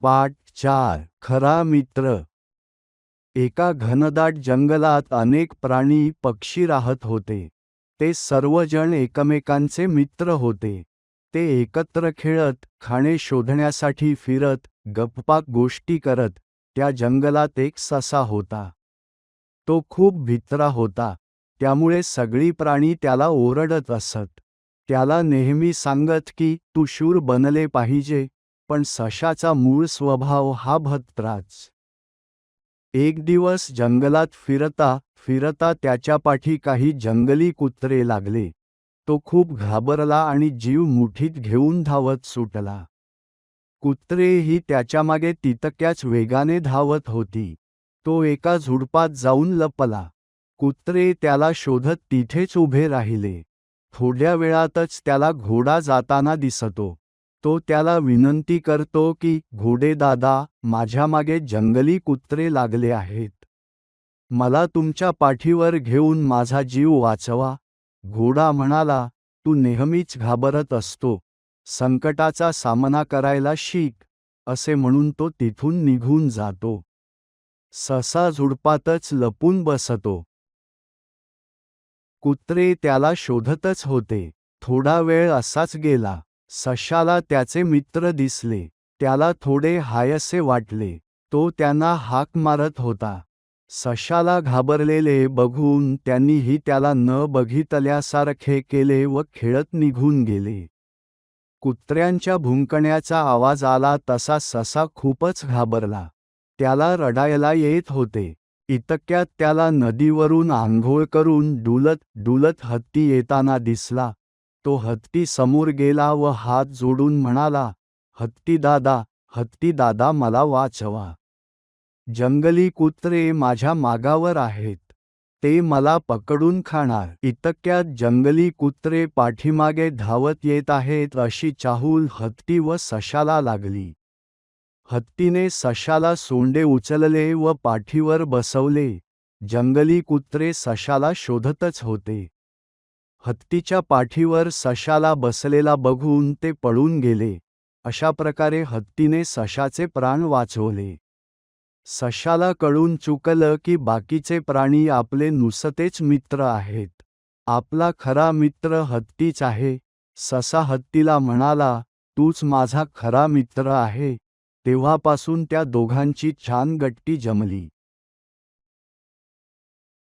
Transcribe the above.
पाठ चार. खरा मित्र. एका घनदाट जंगलात अनेक प्राणी पक्षी राहत होते. ते सर्वजण एकमेकांचे मित्र होते. ते एकत्र खेळत खाणे शोधण्यासाठी फिरत गप्पा गोष्टी करत त्या जंगलात एक ससा होता. तो खूप भित्रा होता. त्यामुळे सगळी प्राणी त्याला ओरडत असत. त्याला नेहमी सांगत की तू शूर बनले पाहिजे पण सशाचा मूळ स्वभाव हा भत्राच एक दिवस जंगलात फिरता फिरता त्याच्या पाठी काही जंगली कुत्रे लागले. तो खूप घाबरला आणि जीव मुठीत घेऊन धावत सुटला. कुत्रेही त्याच्यामागे तितक्याच वेगाने धावत होती. तो एका झुडपात जाऊन लपला. कुत्रे त्याला शोधत तिथेच उभे राहिले. थोड्या वेळातच त्याला घोडा जाताना दिसतो. तो त्याला विनंती करतो की घोडेदादा माझ्यामागे जंगली कुत्रे लागले आहेत. मला तुमच्या पाठीवर घेऊन माझा जीव वाचवा. घोडा म्हणाला तू नेहमीच घाबरत असतो. संकटाचा सामना करायला शिक असे म्हणून तो तिथून निघून जातो. ससा झुडपातच लपून बसतो. कुत्रे त्याला शोधतच होते. थोडा वेळ असाच गेला. सशाला त्याचे मित्र दिसले. त्याला थोडे हायसे वाटले. तो त्यांना हाक मारत होता. सशाला घाबरलेले बघून त्यांनीही त्याला न बघितल्यासारखे केले व खेळत निघून गेले. कुत्र्यांच्या भुंकण्याचा आवाज आला तसा ससा खूपच घाबरला. त्याला रडायला येत होते. इतक्यात त्याला नदीवरून आंघोळ करून डुलत डुलत हत्ती येताना दिसला. तो हत्ती समोर गेला व हात जोडून म्हणाला हत्ती दादा हत्ती दादा मला वाचवा. जंगली कुत्रे माझ्या मागावर आहेत. ते मला पकडून खाणार. इतक्यात जंगली कुत्रे पाठीमागे धावत येत आहेत अशी चाहूल हत्ती व सशाला लागली. हत्तीने सशाला सोंडे उचलले व पाठीवर बसवले. जंगली कुत्रे सशाला शोधतच होते. हत्तीच्या पाठीवर सशाला बसलेला बघून ते पळून गेले. अशा प्रकारे हत्तीने सशाचे प्राण वाचवले. सशाला कळून चुकलं की बाकीचे प्राणी आपले नुसतेच मित्र आहेत. आपला खरा मित्र हत्तीच आहे. ससा हत्तीला म्हणाला तूच माझा खरा मित्र आहे. तेव्हापासून त्या दोघांची छान गट्टी जमली.